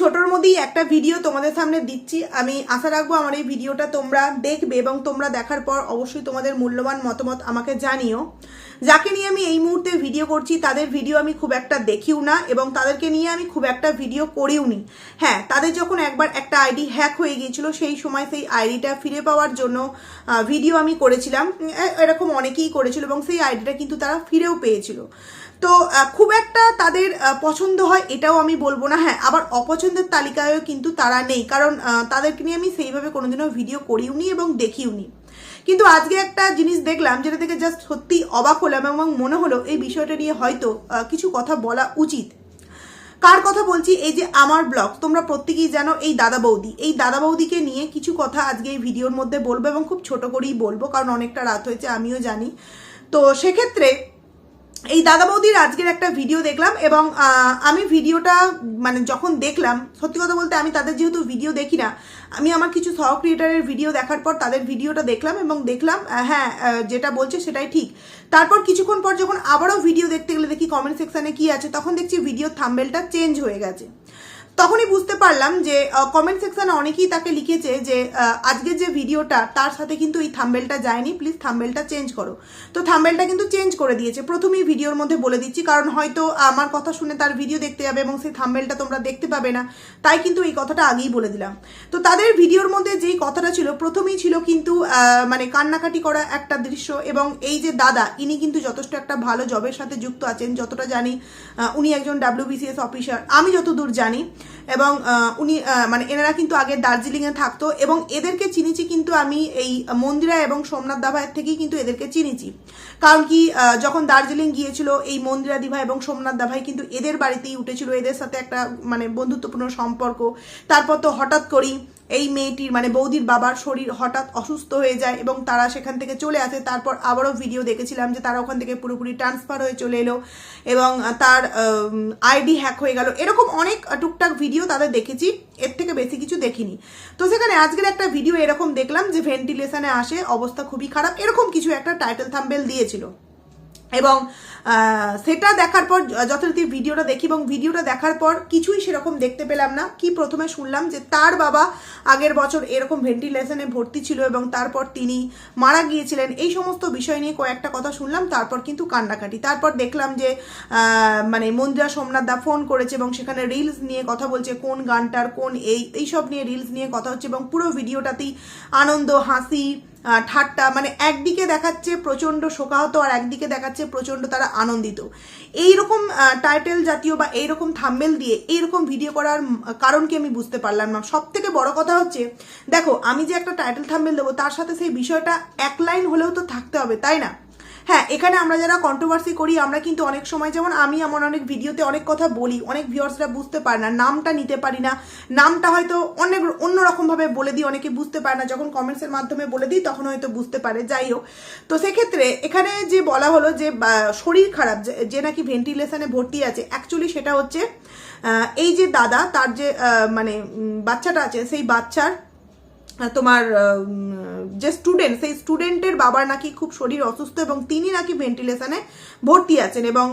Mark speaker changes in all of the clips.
Speaker 1: ছোটোর মধ্যেই একটা ভিডিও তোমাদের সামনে দিচ্ছি। আমি আশা রাখব আমার এই ভিডিওটা তোমরা দেখবে এবং তোমরা দেখার পর অবশ্যই তোমাদের মূল্যবান মতামত আমাকে জানিও। যাকে নিয়ে আমি এই মুহূর্তে ভিডিও করছি, তাদের ভিডিও আমি খুব একটা দেখিও না এবং তাদেরকে নিয়ে আমি খুব একটা ভিডিও করিও নি। হ্যাঁ তাদের যখন একবার একটা আইডি হ্যাক হয়ে গিয়েছিল, সেই সময় সেই আইডিটা ফিরে পাওয়ার জন্য ভিডিও আমি করেছিলাম। এরকম অনেকেই করেছিল এবং সেই আইডিটা কিন্তু তারা ফিরেও পেয়েছিল। তো খুব একটা তাদের পছন্দ হয় এটাও আমি বলব না। হ্যাঁ আবার অপছন্দের তালিকায়ও কিন্তু তারা নেই। কারণ তাদেরকে নিয়ে আমি সেইভাবে কোনোদিনও ভিডিও করিও নি এবং দেখিও নি। কিন্তু আজকে একটা জিনিস দেখলাম যেটা থেকে জাস্ট সত্যি অবাক হলাম এবং মনে হলো এই বিষয়টা নিয়ে হয়তো কিছু কথা বলা উচিত। কার কথা বলছি? এই যে আমার ব্লগ, তোমরা প্রত্যেকেই জানো এই দাদা বৌদি। এই দাদা বৌদিকে নিয়ে কিছু কথা আজকে এই ভিডিওর মধ্যে বলব এবং খুব ছোট করেই বলব, কারণ অনেকটা রাত হয়েছে, আমিও জানি। তো সেক্ষেত্রে এই দাদা বৌদির আজকের একটা ভিডিও দেখলাম এবং আমি ভিডিওটা মানে যখন দেখলাম, সত্যি কথা বলতে আমি তাদের যেহেতু ভিডিও দেখি না, আমি আমার কিছু সহ ক্রিয়েটারের ভিডিও দেখার পর তাদের ভিডিওটা দেখলাম এবং দেখলাম হ্যাঁ যেটা বলছে সেটাই ঠিক। তারপর কিছুক্ষণ পর যখন আবারও ভিডিও দেখতে গেলে দেখি কমেন্ট সেকশানে কি আছে, তখন দেখছি ভিডিও থাম্বেলটা চেঞ্জ হয়ে গেছে। তখনই বুঝতে পারলাম যে কমেন্ট সেকশনে অনেকেই তাকে লিখেছে যে আজকের যে ভিডিওটা, তার সাথে কিন্তু এই থাম্বেলটা যায়নি। প্লিজ থাম্বেলটা চেঞ্জ করো। তো থাম্বেলটা কিন্তু চেঞ্জ করে দিয়েছে। প্রথমেই ভিডিওর মধ্যে বলে দিচ্ছি, কারণ হয়তো আমার কথা শুনে তার ভিডিও দেখতে যাবে এবং সেই থাম্বেলটা তোমরা দেখতে পাবে না। তাই কিন্তু এই কথাটা আগেই বলে দিলাম। তো তাদের ভিডিওর মধ্যে যেই কথাটা ছিল, প্রথমেই ছিল কিন্তু মানে কান্নাকাটি করা একটা দৃশ্য এবং এই যে দাদা, ইনি কিন্তু যথেষ্ট একটা ভালো জবের সাথে যুক্ত আছেন। যতটা জানি উনি একজন ডাব্লিউবিসিএস অফিসার আমি যতদূর জানি এবং উনি মানে এনারা কিন্তু আগে দার্জিলিংয়ে থাকতো এবং এদেরকে চিনিছি কিন্তু আমি এই মন্দিরা এবং সোমনাথ দাভায়ের থেকেই কিন্তু এদেরকে চিনিছি। কারণ কি যখন দার্জিলিং গিয়েছিল, এই মন্দিরা দিভা এবং সোমনাথ দাভাই কিন্তু এদের বাড়িতেই উঠেছিল, এদের সাথে একটা মানে বন্ধুত্বপূর্ণ সম্পর্ক। তারপর তো হঠাৎ করেই এই মেয়েটির মানে বৌদির বাবার শরীর হঠাৎ অসুস্থ হয়ে যায় এবং তারা সেখান থেকে চলে আসে। তারপর আবারও ভিডিও দেখেছিলাম যে তারা ওখান থেকে পুরোপুরি ট্রান্সফার হয়ে চলে এলো এবং তার আইডি হ্যাক হয়ে গেল। এরকম অনেক টুকটাক ভিডিও তাদের দেখেছি। এর থেকে বেশি কিছু দেখিনি। তো সেখানে আজকের একটা ভিডিও এরকম দেখলাম যে ভেন্টিলেশনে আসে অবস্থা খুবই খারাপ। এরকম কিছু একটা টাইটেল থাম্বেল দিয়েছিল। এবং সেটা দেখার পর, যথারীতি ভিডিওটা দেখি এবং ভিডিওটা দেখার পর কিছুই সেরকম দেখতে পেলাম না। কি প্রথমে শুনলাম যে তার বাবা আগের বছর এরকম ভেন্টিলেশনে ভর্তি ছিল এবং তারপর তিনি মারা গিয়েছিলেন। এই সমস্ত বিষয় নিয়ে কয়েকটা কথা শুনলাম, তারপর কিন্তু কান্নাকাটি। তারপর দেখলাম যে মানে মন্দিরা সোমনাথ দা ফোন করেছে এবং সেখানে রিলস নিয়ে কথা বলছে, কোন গানটার, কোন এই, এইসব নিয়ে রিলস নিয়ে কথা হচ্ছে এবং পুরো ভিডিওটাতেই আনন্দ, হাসি ঠাট্টা মানে একদিকে দেখাচ্ছে প্রচণ্ড শোকাহত আর একদিকে দেখাচ্ছে প্রচণ্ড তারা আনন্দিত। এই রকম টাইটেল জাতীয় বা এই রকম থাম্বেল দিয়ে এই রকম ভিডিও করার কারণকে আমি বুঝতে পারলাম না। সব থেকে বড় কথা হচ্ছে, দেখো, আমি যে একটা টাইটেল থাম্বেল দেবো, তার সাথে সেই বিষয়টা এক লাইন হলেও তো থাকতে হবে, তাই না? হ্যাঁ এখানে আমরা যারা কন্ট্রোভার্সি করি, আমরা কিন্তু অনেক সময় যেমন আমি এমন অনেক ভিডিওতে অনেক কথা বলি, অনেক ভিউয়ার্সরা বুঝতে পারে না, নামটা নিতে পারি না, নামটা হয়তো অনেক অন্যরকমভাবে বলে দিই, অনেকে বুঝতে পারে না, যখন কমেন্টসের মাধ্যমে বলে দিই, তখন হয়তো বুঝতে পারে, যাই হোক। তো সেক্ষেত্রে এখানে যে বলা হলো যে শরীর খারাপ, যে- নাকি ভেন্টিলেশনে ভর্তি আছে অ্যাকচুয়ালি সেটা হচ্ছে এই যে দাদা, তার যে মানে বাচ্চাটা আছে, সেই বাচ্চার তোমার যে স্টুডেন্ট সেই স্টুডেন্টের বাবার নাকি খুব শরীর অসুস্থ এবং তিনি নাকি ভেন্টিলেশনে ভর্তি আছেন এবং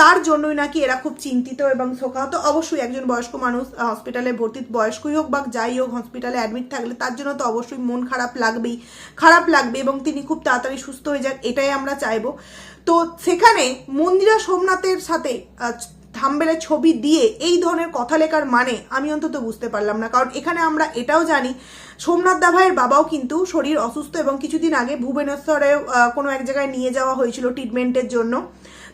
Speaker 1: তার জন্যই নাকি এরা খুব চিন্তিত এবং শোকাহত। অবশ্যই একজন বয়স্ক মানুষ হসপিটালে ভর্তি, বয়স্কই হোক বা যাই হোক হসপিটালে অ্যাডমিট থাকলে তার জন্য তো অবশ্যই মন খারাপ লাগবেই, খারাপ লাগবে এবং তিনি খুব তাড়াতাড়ি সুস্থ হয়ে যান, এটাই আমরা চাইব। তো সেখানে মন্দিরা সোমনাথের সাথে আহ, থাম্বেলের ছবি দিয়ে এই ধরনের কথা লেখার মানে আমি অন্তত বুঝতে পারলাম না। কারণ এখানে আমরা এটাও জানি সোমনাথ দা ভাইয়ের বাবাও কিন্তু শরীর অসুস্থ এবং কিছুদিন আগে ভুবনেশ্বরে কোনো এক জায়গায় নিয়ে যাওয়া হয়েছিল ট্রিটমেন্টের জন্য।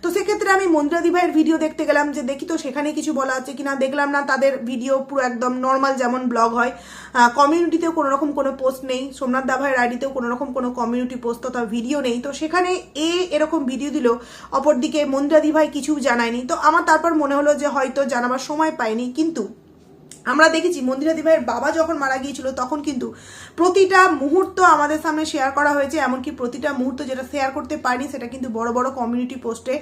Speaker 1: তো সেক্ষেত্রে আমি মন্দিরাদি ভাইয়ের ভিডিও দেখতে গেলাম যে দেখি তো সেখানে কিছু বলা আছে কিনা। দেখলাম না, তাদের ভিডিও পুরো একদম নর্মাল যেমন ব্লগ হয়। কমিউনিটিতেও কোনো রকম কোনো পোস্ট নেই। সোমনাথ দা ভাইয়ের আইডিতেও কোনো রকম কোনো কমিউনিটি পোস্ট তথা ভিডিও নেই। তো সেখানে এ এরকম ভিডিও দিল। অপরদিকে মন্দিরাদি ভাই কিছু জানায়নি। তো আমার তারপর মনে হলো যে হয়তো জানাবার সময় পাইনি। কিন্তু আমরা দেখেছি মন্দিরাদি ভাইয়ের বাবা যখন মারা গিয়েছিল, তখন কিন্তু প্রতিটা মুহূর্ত আমাদের সামনে শেয়ার করা হয়েছে, এমনকি প্রতিটা মুহূর্ত যেটা শেয়ার করতে পারিনি, সেটা কিন্তু বড় বড় কমিউনিটি পোস্টে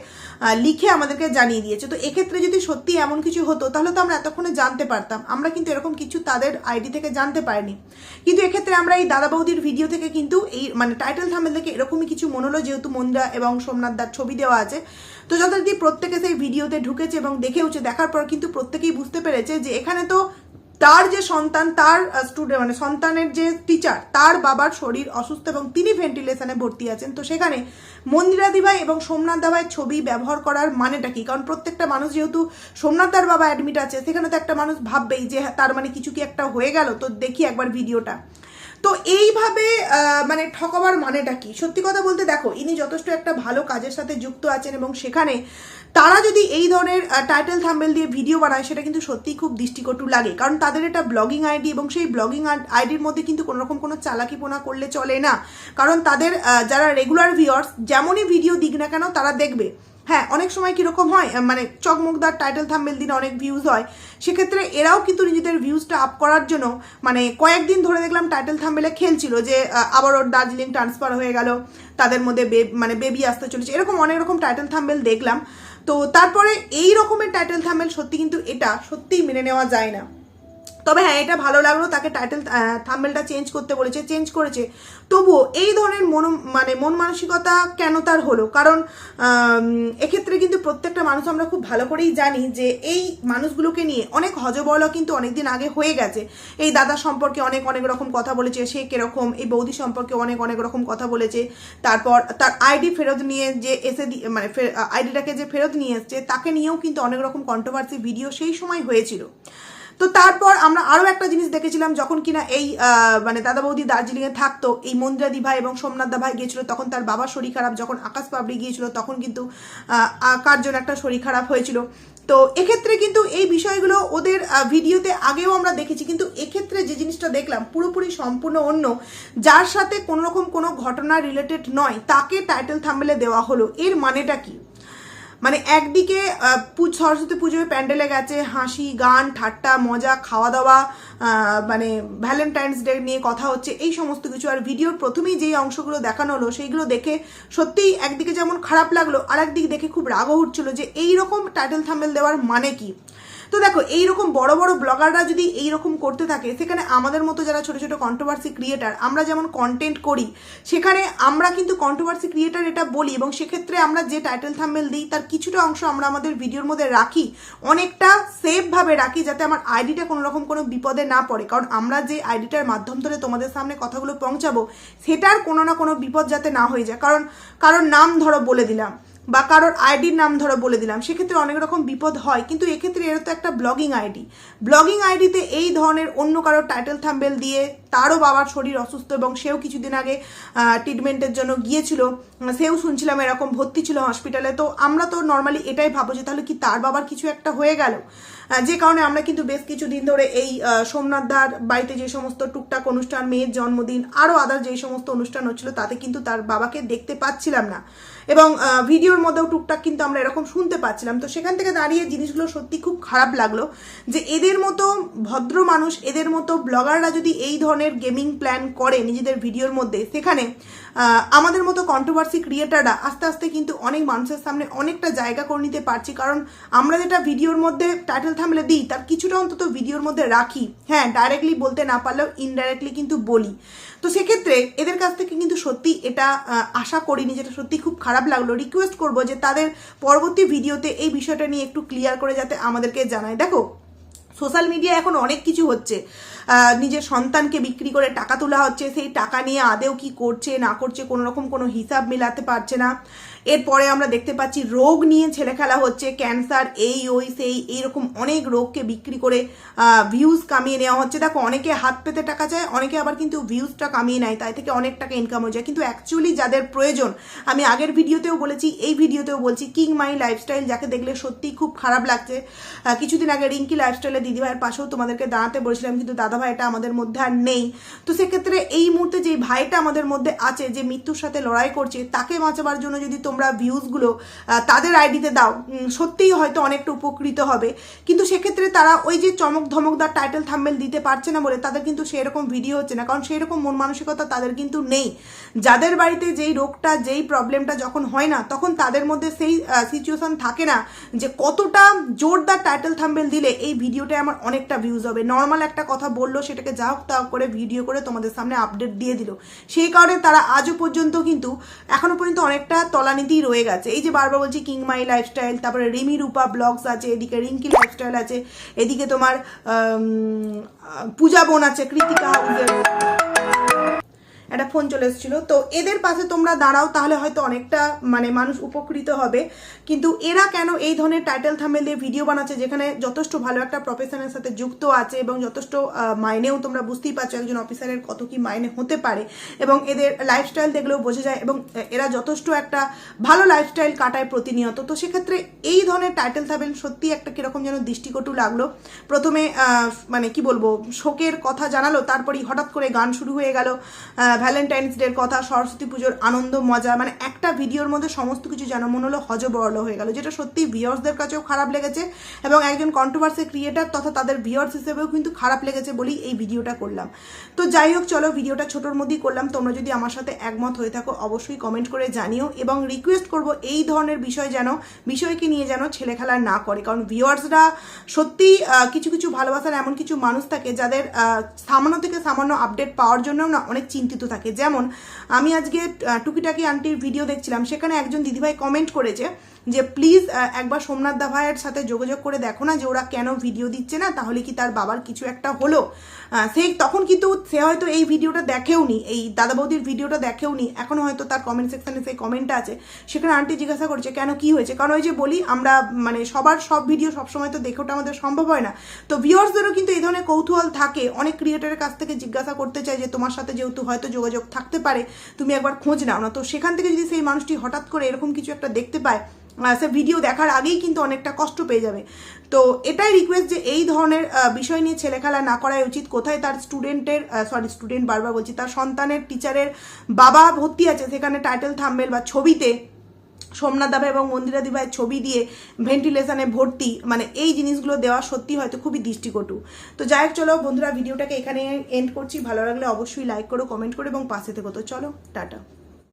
Speaker 1: লিখে আমাদেরকে জানিয়ে দিয়েছে। তো এক্ষেত্রে যদি সত্যি এমন কিছু হতো, তাহলে তো আমরা এতক্ষণে জানতে পারতাম। আমরা কিন্তু এরকম কিছু তাদের আইডি থেকে জানতে পারিনি। কিন্তু এক্ষেত্রে আমরা এই দাদা বৌদির ভিডিও থেকে কিন্তু এই মানে টাইটেল থামেল থেকে এরকমই কিছু মনে হলো যেহেতু মন্দিরা এবং সোমনাথ দার ছবি দেওয়া আছে তো যথারীতি প্রত্যেকে সেই ভিডিওতে ঢুকেছে এবং দেখেওছে, দেখার পর কিন্তু প্রত্যেকেই বুঝতে পেরেছে যে এখানে তো তার যে সন্তান, তার স্টুডেন্ট মানে সন্তানের যে টিচার তার বাবার শরীর অসুস্থ এবং তিনি ভেন্টিলেশনে ভর্তি আছেন। তো সেখানে মন্দিরাদি ভাই এবং সোমনাথ দা ভাইয়ের ছবি ব্যবহার করার মানেটা কি? কারণ প্রত্যেকটা মানুষ যেহেতু সোমনাথ দার বাবা অ্যাডমিট আছে, সেখানে তো একটা মানুষ ভাববেই যে তার মানে কিছু কি একটা হয়ে গেল? তো দেখি একবার ভিডিওটা। তো এইভাবে মানে ঠকাবার মানেটা কি? সত্যি কথা বলতে দেখো, ইনি যথেষ্ট একটা ভালো কাজের সাথে যুক্ত আছেন এবং সেখানে তারা যদি এই ধরনের টাইটেল থাম্বেল দিয়ে ভিডিও বানায়, সেটা কিন্তু সত্যিই খুব দৃষ্টিকটু লাগে। কারণ তাদের এটা ব্লগিং আইডি এবং সেই ব্লগিং আইডির মধ্যে কিন্তু কোনো রকম কোনো চালাকিপোনা করলে চলে না। কারণ তাদের যারা রেগুলার ভিউয়ার্স যেমনই ভিডিও দিক না কেন, তারা দেখবে। হ্যাঁ অনেক সময় কীরকম হয় মানে চকমকদার টাইটেল থাম্বেল দিনে অনেক ভিউজ হয় সেক্ষেত্রে এরাও কিন্তু নিজেদের ভিউজটা আপ করার জন্য মানে কয়েকদিন ধরে দেখলাম টাইটেল থাম্বেলে খেলছিল যে আহ, আবার ওর দার্জিলিং ট্রান্সফার হয়ে গেল তাদের মধ্যে মানে বেবি আসতে চলেছে এরকম অনেক রকম টাইটেল থাম্বেল দেখলাম। তো তারপরে এই রকমের টাইটেল থাম্বেল সত্যি কিন্তু এটা সত্যিই মেনে নেওয়া যায় না। তবে হ্যাঁ এটা ভালো লাগল, তাকে টাইটেল থাম্বেলটা চেঞ্জ করতে বলেছে চেঞ্জ করেছে। তবুও এই ধরনের মন মানে মন মানসিকতা কেন তার হলো? কারণ এক্ষেত্রে কিন্তু প্রত্যেকটা মানুষ আমরা খুব ভালো করেই জানি যে এই মানুষগুলোকে নিয়ে অনেক হজবল কিন্তু অনেকদিন আগে হয়ে গেছে। এই দাদা সম্পর্কে অনেক অনেক রকম কথা বলেছে, সে কীরকম, এই বৌদি সম্পর্কে অনেক অনেক রকম কথা বলেছে। তারপর তার আইডি ফেরত নিয়ে যে এসে মানে আইডিটাকে যে ফেরত নিয়ে এসছে, তাকে নিয়েও কিন্তু অনেক রকম কন্ট্রোভার্সি ভিডিও সেই সময় হয়েছিল। তো তারপর আমরা আরও একটা জিনিস দেখেছিলাম, যখন কিনা এই মানে দাদা বৌদি দার্জিলিংয়ে থাকতো, এই মন্দিরাদি ভাই এবং সোমনাথ দা ভাই গিয়েছিল, তখন তার বাবার শরীর খারাপ, যখন আকাশ পাবড়ি গিয়েছিল, তখন কিন্তু জন্য একটা শরীর খারাপ হয়েছিল। তো এক্ষেত্রে কিন্তু এই বিষয়গুলো ওদের ভিডিওতে আগেও আমরা দেখেছি, কিন্তু এক্ষেত্রে যে জিনিসটা দেখলাম, পুরোপুরি সম্পূর্ণ অন্য। যার সাথে কোনো রকম কোনো ঘটনা রিলেটেড নয়, তাকে টাইটেল থাম্বেলে দেওয়া হলো। এর মানেটা কি? মানে একদিকে সরস্বতী পুজোয় প্যান্ডেলে গেছে, হাসি, গান, ঠাট্টা, মজা খাওয়া দাওয়া মানে ভ্যালেন্টাইন্স ডে নিয়ে কথা হচ্ছে, এই সমস্ত কিছু। আর ভিডিওর প্রথমেই যেই অংশগুলো দেখানো হলো, সেইগুলো দেখে সত্যিই একদিকে যেমন খারাপ লাগল আর একদিকে দেখে খুব রাগও উঠছিল যে এই রকম টাইটেল থামেল দেওয়ার মানে কি? তো দেখো, এইরকম বড় বড় ব্লগাররা যদি এইরকম করতে থাকে, সেখানে আমাদের মতো যারা ছোট ছোট কন্ট্রোভার্সি ক্রিয়েটার আমরা যেমন কন্টেন্ট করি, সেখানে আমরা কিন্তু কন্ট্রোভার্সি ক্রিয়েটার এটা বলি এবং সেক্ষেত্রে আমরা যে টাইটেল থাম্বেল দিই, তার কিছুটা অংশ আমরা আমাদের ভিডিওর মধ্যে রাখি, অনেকটা সেফভাবে রাখি যাতে আমার আইডিটা কোনো রকম কোনো বিপদে না পড়ে। কারণ আমরা যে আইডিটার মাধ্যম ধরে তোমাদের সামনে কথাগুলো পৌঁছাবো, সেটার কোনো না কোনো বিপদ যাতে না হয়ে যায়। কারণ কারণ নাম ধরো বলে দিলাম। বা কারোর আইডির নাম ধরো বলে দিলাম, সেক্ষেত্রে অনেক রকম বিপদ হয়। কিন্তু এক্ষেত্রে এর তো একটা ব্লগিং আইডি। ব্লগিং আইডিতে এই ধরনের অন্য কারোর টাইটেল থাম্বেল দিয়ে তারও বাবার শরীর অসুস্থ এবং সেও কিছুদিন আগে ট্রিটমেন্টের জন্য গিয়েছিল। সেও শুনছিলাম এরকম ভর্তি ছিল হসপিটালে তো আমরা তো নর্মালি এটাই ভাবো যে তাহলে কি তার বাবার কিছু একটা হয়ে গেল? যে কারণে আমরা কিন্তু বেশ কিছুদিন ধরে এই আহ, সোমনাথ দার বাড়িতে যে সমস্ত টুকটাক অনুষ্ঠান মেয়ের জন্মদিন আরও আদার যে সমস্ত অনুষ্ঠান হচ্ছিল তাতে কিন্তু তার বাবাকে দেখতে পাচ্ছিলাম না। এবং ভিডিওর মধ্যেও টুকটাক কিন্তু আমরা এরকম শুনতে পাচ্ছিলাম। তো সেখান থেকে দাঁড়িয়ে জিনিসগুলো সত্যি খুব খারাপ লাগল যে এদের মতো ভদ্র মানুষ এদের মতো ব্লগাররা যদি এই ধরনের গেমিং প্ল্যান করে নিজেদের ভিডিওর মধ্যে, সেখানে আমাদের মতো কন্ট্রোভার্সি ক্রিয়েটাররা আস্তে আস্তে কিন্তু অনেক মানুষের সামনে অনেকটা জায়গা করে নিতে পারছি। কারণ আমরা যেটা ভিডিওর মধ্যে টাইটেল থামলে দিই, তার কিছুটা অন্তত ভিডিওর মধ্যে রাখি। হ্যাঁ ডাইরেক্টলি বলতে না পারলেও ইনডাইরেক্টলি কিন্তু বলি। তো সেক্ষেত্রে এদের কাছ থেকে কিন্তু সত্যি এটা আশা করিনি যেটা সত্যি খুব খারাপ লাগল। রিকোয়েস্ট করব যে তাদের পরবর্তী ভিডিওতে এই বিষয়টা নিয়ে একটু ক্লিয়ার করে যাতে আমাদেরকে জানায়। দেখো সোশ্যাল মিডিয়া এখন অনেক কিছু হচ্ছে। নিজের সন্তানকে বিক্রি করে টাকা তোলা হচ্ছে, সেই টাকা নিয়ে আদেও কি করছে, না করছে, কোনো রকম কোনো হিসাব মেলাতে পারছে না। এরপরে আমরা দেখতে পাচ্ছি, রোগ নিয়ে ছেলে খেলা হচ্ছে, ক্যান্সার, এই, ওই, সেই, এইরকম অনেক রোগকে বিক্রি করে ভিউজ কামিয়ে নেওয়া হচ্ছে। দেখো, অনেকে হাত পেতে টাকা চায়, অনেকে আবার কিন্তু ভিউজটা কামিয়ে নেয়, তাই থেকে অনেক টাকা ইনকাম হয়ে যায়। কিন্তু অ্যাকচুয়ালি যাদের প্রয়োজন, আমি আগের ভিডিওতেও বলেছি, এই ভিডিওতেও বলছি কিং মাই লাইফস্টাইল যাকে দেখলে সত্যিই খুব খারাপ লাগছে। কিছুদিন আগে রিঙ্কি লাইফস্টাইলে দিদিভাইয়ের পাশেও তোমাদেরকে দাঁড়াতে বলেছিলাম, কিন্তু দাদা ভাইটা আমাদের মধ্যে আর নেই। তো সেক্ষেত্রে এই মুহূর্তে যে ভাইটা আমাদের মধ্যে আছে, যে মৃত্যুর সাথে লড়াই করছে, তাকে বাঁচাবার জন্য যদি তোমরা ভিউজগুলো তাদের আইডিতে দাও সত্যিই হয়তো অনেকটা উপকৃত হবে। কিন্তু সেক্ষেত্রে তারা ওই যে চমক ধমকদার টাইটেল থাম্বেল দিতে পারছে না বলে তাদের কিন্তু সেরকম ভিডিও হচ্ছে না। কারণ সেই রকম মন মানসিকতা তাদের কিন্তু নেই। যাদের বাড়িতে যেই রোগটা, যেই প্রবলেমটা যখন হয় না, তখন তাদের মধ্যে সেই সিচুয়েশন থাকে না যে কতটা জোরদার টাইটেল থাম্বেল দিলে এই ভিডিওটা আমার অনেকটা ভিউজ হবে। নর্মাল একটা কথা বলল, সেটাকে যা হোক তা করে ভিডিও করে তোমাদের সামনে আপডেট দিয়ে দিল। সেই কারণে তারা আজও পর্যন্ত কিন্তু এখনও পর্যন্ত অনেকটা তলানিতেই রয়ে গেছে। এই যে বারবার বলছি কিং মাই লাইফস্টাইল তারপরে রিমি রূপা ব্লগস আছে, এদিকে রিঙ্কি লাইফস্টাইল আছে, এদিকে তোমার পূজা বোন আছে, কৃতিকা হাউসের। একটা ফোন চলে এসেছিল। তো এদের পাশে তোমরা দাঁড়াও, তাহলে হয়তো অনেকটা মানে মানুষ উপকৃত হবে। কিন্তু এরা কেন এই ধরনের টাইটেল থামেল দিয়ে ভিডিও বানাচ্ছে, যেখানে যথেষ্ট ভালো একটা প্রফেশনের সাথে যুক্ত আছে এবং যথেষ্ট মাইনেও তোমরা বুঝতেই পারছ একজন অফিসারের কত কি মাইনে হতে পারে। এবং এদের লাইফস্টাইল দেখলেও বোঝা যায় এবং এরা যথেষ্ট একটা ভালো লাইফস্টাইল কাটায় প্রতিনিয়ত। তো সেক্ষেত্রে এই ধরনের টাইটেল থামেল সত্যি একটা কীরকম যেন দৃষ্টিকটু লাগল। প্রথমে মানে কি বলব, শোকের কথা জানালো, তারপরেই হঠাৎ করে গান শুরু হয়ে গেল। ভ্যালেন্টাইন্স ডের কথা, সরস্বতী পুজোর আনন্দ, মজা মানে একটা ভিডিওর মধ্যে সমস্ত কিছু যেন মনে হলো হজবরল হয়ে গেল, যেটা সত্যি ভিউয়ার্সদের কাছেও খারাপ লেগেছে এবং একজন কন্ট্রোভার্সি ক্রিয়েটার তথা তাদের ভিউয়ার্স হিসেবেও কিন্তু খারাপ লেগেছে বলেই এই ভিডিওটা করলাম। তো যাই হোক, চলো ভিডিওটা ছোটোর মধ্যেই করলাম, তোমরা যদি আমার সাথে একমত হয়ে থাকো, অবশ্যই কমেন্ট করে জানিও এবং রিকোয়েস্ট করব এই ধরনের বিষয় যেন, বিষয়কে নিয়ে যেন ছেলে খেলা না করে, কারণ ভিওয়ার্সরা সত্যি কিছু কিছু ভালোবাসার এমন কিছু মানুষ থাকে যাদের সামান্য থেকে সামান্য আপডেট পাওয়ার জন্যও না অনেক চিন্তিত থাকে। যেমন, আমি আজকে টুকিটাকি আন্টির ভিডিও দেখছিলাম, সেখানে একজন দিদিভাই কমেন্ট করেছে যে প্লিজ একবার সোমনাথ দা ভাইয়ের সাথে যোগাযোগ করে দেখো না যে ওরা কেন ভিডিও দিচ্ছে না, তাহলে কি তার বাবার কিছু একটা হলো? আহ, সে তখন কিন্তু সে হয়তো এই ভিডিওটা দেখেওনি এই দাদা বৌদির ভিডিওটা দেখেওনি এখনও হয়তো তার কমেন্ট সেকশনে সেই কমেন্টটা আছে। সেখানে আন্টি জিজ্ঞাসা করছে কেন কি হয়েছে? কারণ ওই যে বলি আমরা মানে সবার সব ভিডিও সবসময় তো দেখে ওঠা আমাদের সম্ভব হয় না। তো ভিউয়ার্সদেরও কিন্তু এই ধরনের কৌতূহল থাকে। অনেক ক্রিয়েটারের কাছ থেকে জিজ্ঞাসা করতে চাই যে তোমার সাথে যেহেতু হয়তো যোগাযোগ থাকতে পারে তুমি একবার খোঁজ নাও না। তো সেখান থেকে যদি সেই মানুষটি হঠাৎ করে এরকম কিছু একটা দেখতে পায় সে ভিডিও দেখার আগেই কিন্তু অনেকটা কষ্ট পেয়ে যাবে। তো এটাই রিকোয়েস্ট যে এই ধরনের বিষয় নিয়ে ছেলে খেলা না করাই উচিত। কোথায় তার স্টুডেন্টের সরি স্টুডেন্ট বারবার বলছি, তার সন্তানের টিচারের বাবা ভর্তি আছে, সেখানে টাইটেল থাম্বেল বা ছবিতে সোমনাথ দাবা এবং মন্দিরা দিভাইয়ের ছবি দিয়ে ভেন্টিলেশনে ভর্তি মানে এই জিনিসগুলো দেওয়া সত্যি হয়তো খুবই দৃষ্টিকটু। তো যাই হোক, চলো বন্ধুরা, ভিডিওটাকে এখানে এন্ড করছি। ভালো লাগলে অবশ্যই লাইক করো কমেন্ট করো এবং পাশে থেকো। তো চলো, টাটা।